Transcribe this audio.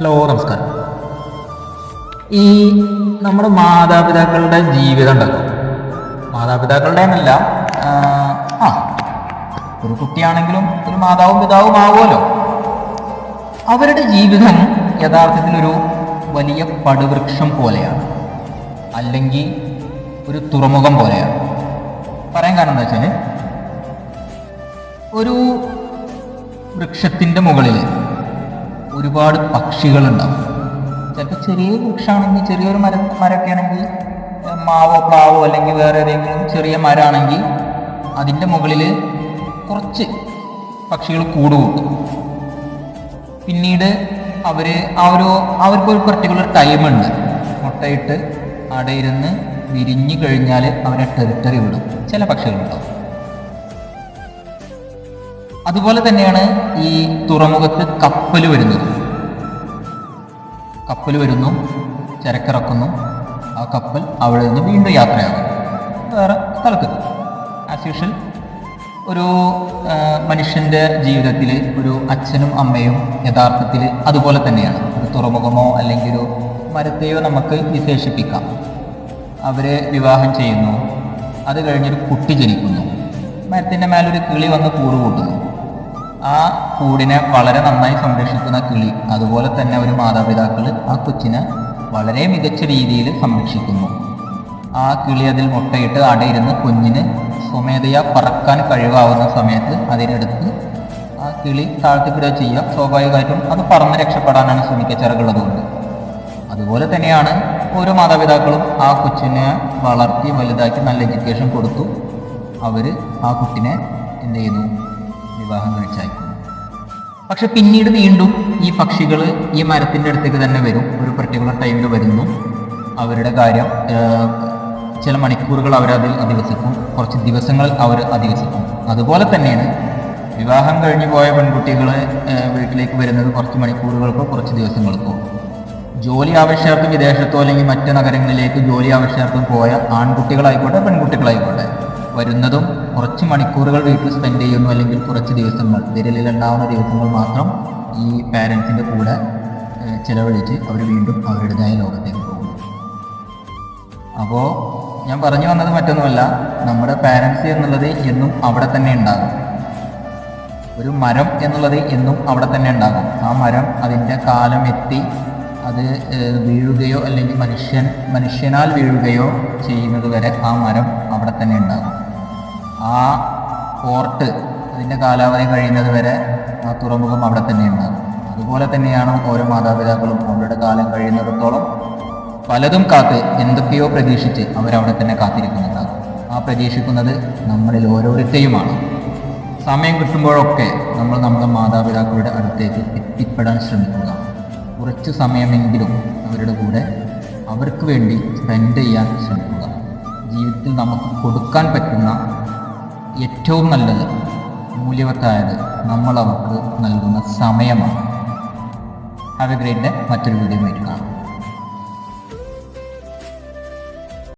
Hello നമസ്കാരം. ഈ നമ്മുടെ മാതാപിതാക്കളുടെ ജീവിതം ഉണ്ടല്ലോ. മാതാപിതാക്കളുടെ എന്നല്ല ആ, ഒരു കുട്ടിയാണെങ്കിലും ഒരു മാതാവും പിതാവും ആവുമല്ലോ. അവരുടെ ജീവിതം യഥാർത്ഥത്തിൽ ഒരു വലിയ പടുവൃക്ഷം പോലെയാണ്. അല്ലെങ്കിൽ ഒരു തുറമുഖം പോലെയാണ്. പറയാൻ കാരണം എന്താ വെച്ചാൽ ഒരു വൃക്ഷത്തിന്റെ മുകളിൽ ഒരുപാട് പക്ഷികളുണ്ടാവും. ചിലപ്പോൾ ചെറിയ വൃക്ഷമാണെങ്കിൽ ചെറിയൊരു മരം മരമൊക്കെ ആണെങ്കിൽ മാവോ പ്ലാവോ അല്ലെങ്കിൽ വേറെ ഏതെങ്കിലും ചെറിയ മരമാണെങ്കിൽ അതിന്റെ മുകളിൽ കുറച്ച് പക്ഷികൾ കൂടുകൂട്ടും പിന്നീട് അവർ ആ ഒരു അവർക്ക് ഒരു പർട്ടിക്കുലർ ടൈമുണ്ട് മുട്ടയിട്ട് അവിടെ ഇരുന്ന് വിരിഞ്ഞു കഴിഞ്ഞാൽ അവരെ ടെറിട്ടറി വിടും. ചില പക്ഷികളുണ്ടാവും. അതുപോലെ തന്നെയാണ് ഈ തുറമുഖത്ത് കപ്പൽ വരുന്നത്. കപ്പൽ വരുന്നു ചരക്കിറക്കുന്നു. ആ കപ്പൽ അവിടെ നിന്ന് വീണ്ടും യാത്രയാകും വേറെ സ്ഥലത്ത്. ആസ് യൂഷ്വൽ ഒരു മനുഷ്യന്റെ ജീവിതത്തിൽ ഒരു അച്ഛനും അമ്മയും യഥാർത്ഥത്തിൽ അതുപോലെ തന്നെയാണ്. ഒരു തുറമുഖമോ അല്ലെങ്കിൽ ഒരു മരത്തെയോ നമുക്ക് വിശേഷിപ്പിക്കാം. അവരെ വിവാഹം ചെയ്യുന്നു. അത് കഴിഞ്ഞൊരു കുട്ടി ജനിക്കുന്നു. മരത്തിന്റെ മേലൊരു കിളി വന്ന് കൂട് കൂട്ടുന്നു ആ കൂടിനെ വളരെ നന്നായി സംരക്ഷിക്കുന്ന കിളി അതുപോലെ തന്നെ ഒരു മാതാപിതാക്കൾ ആ കൊച്ചിനെ വളരെ മികച്ച രീതിയിൽ സംരക്ഷിക്കുന്നു. ആ കിളി അതിൽ മുട്ടയിട്ട് അടയിരുന്ന് കുഞ്ഞിന് സ്വമേധയാ പറക്കാൻ കഴിവാവുന്ന സമയത്ത് അതിനെടുത്ത് ആ കിളി താഴ്ത്തിക്കിടുക ചെയ്യുക. സ്വാഭാവികമായിട്ടും അത് പറന്ന് രക്ഷപ്പെടാനാണ് ശ്രമിക്കുക ചിറകുള്ളതുകൊണ്ട് അതുപോലെ തന്നെയാണ് ഓരോ മാതാപിതാക്കളും ആ കൊച്ചിനെ വളർത്തി വലുതാക്കി നല്ല എഡ്യൂക്കേഷൻ കൊടുത്തു. അവർ ആ കുട്ടിനെ എന്ത് ചെയ്യുന്നു വിവാഹം കഴിച്ചയക്കുന്നു പക്ഷെ പിന്നീട് വീണ്ടും ഈ പക്ഷികൾ ഈ മരത്തിന്റെ അടുത്തേക്ക് തന്നെ വരും. ഒരു പർട്ടിക്കുലർ ടൈമിൽ വരുന്നു. അവരുടെ കാര്യം ചില മണിക്കൂറുകൾ അവരതിൽ അധിവസിക്കും. കുറച്ച് ദിവസങ്ങൾ അവർ അധിവസിക്കും. അതുപോലെ തന്നെയാണ് വിവാഹം കഴിഞ്ഞു പോയ പെൺകുട്ടികളെ വീട്ടിലേക്ക് വരുന്നത് കുറച്ച് മണിക്കൂറുകൾക്കോ കുറച്ച് ദിവസങ്ങൾക്കോ. ജോലി ആവശ്യാർത്ഥം വിദേശത്തോ അല്ലെങ്കിൽ മറ്റ് നഗരങ്ങളിലേക്ക് ജോലി ആവശ്യാർത്ഥം പോയ ആൺകുട്ടികളായിക്കോട്ടെ പെൺകുട്ടികളായിക്കോട്ടെ വരുന്നതും കുറച്ച് മണിക്കൂറുകൾ വീട്ടിൽ സ്പെൻഡ് ചെയ്യുന്നു അല്ലെങ്കിൽ കുറച്ച് ദിവസങ്ങൾ വിരലിലുണ്ടാവുന്ന ദിവസങ്ങൾ മാത്രം ഈ പാരൻസിന്റെ കൂടെ ചിലവഴിച്ച് അവർ വീണ്ടും അവരുടേതായ ലോകത്തേക്ക് പോകും അപ്പോൾ ഞാൻ പറഞ്ഞു വന്നത് മറ്റൊന്നുമല്ല നമ്മുടെ പാരൻസ് എന്നുള്ളത് എന്നും അവിടെ തന്നെ ഉണ്ടാകും. ഒരു മരം എന്നുള്ളത് എന്നും അവിടെ തന്നെ ഉണ്ടാകും. ആ മരം അതിന്റെ കാലം എത്തി അത് വീഴുകയോ അല്ലെങ്കിൽ മനുഷ്യൻ മനുഷ്യനാൽ വീഴുകയോ ചെയ്യുന്നത് വരെ ആ മരം അവിടെ തന്നെ ഉണ്ടാകും. ആ പോർട്ട് അതിന്റെ കാലാവധി കഴിയുന്നത് വരെ ആ തുറമുഖം അവിടെ തന്നെ ഉണ്ടാകും അതുപോലെ തന്നെയാണ് ഓരോ മാതാപിതാക്കളും അവരുടെ കാലം കഴിയുന്നിടത്തോളം പലതും കാത്ത് എന്തൊക്കെയോ പ്രതീക്ഷിച്ച് അവരവിടെ തന്നെ കാത്തിരിക്കുന്നുണ്ടാകും ആ പ്രതീക്ഷിക്കുന്നത് നമ്മളിൽ ഓരോരുത്തെയുമാണ് സമയം കിട്ടുമ്പോഴൊക്കെ നമ്മൾ നമ്മുടെ മാതാപിതാക്കളുടെ അടുത്തേക്ക് എത്തിപ്പെടാൻ ശ്രമിക്കുക. കുറച്ച് സമയമെങ്കിലും അവരുടെ കൂടെ അവർക്ക് വേണ്ടി സ്പെൻഡ് ചെയ്യാൻ ശ്രമിക്കുക. ജീവിതത്തിൽ നമുക്ക് കൊടുക്കാൻ പറ്റുന്ന ഏറ്റവും നല്ലത് മൂല്യവത്തായത് നമ്മൾ അവർക്ക് നൽകുന്ന സമയമാണ്. ഹാവ് എ ഗ്രേറ്റ് ഡേ മറ്റൊരു വീഡിയോ ആയിട്ട് കാണാം.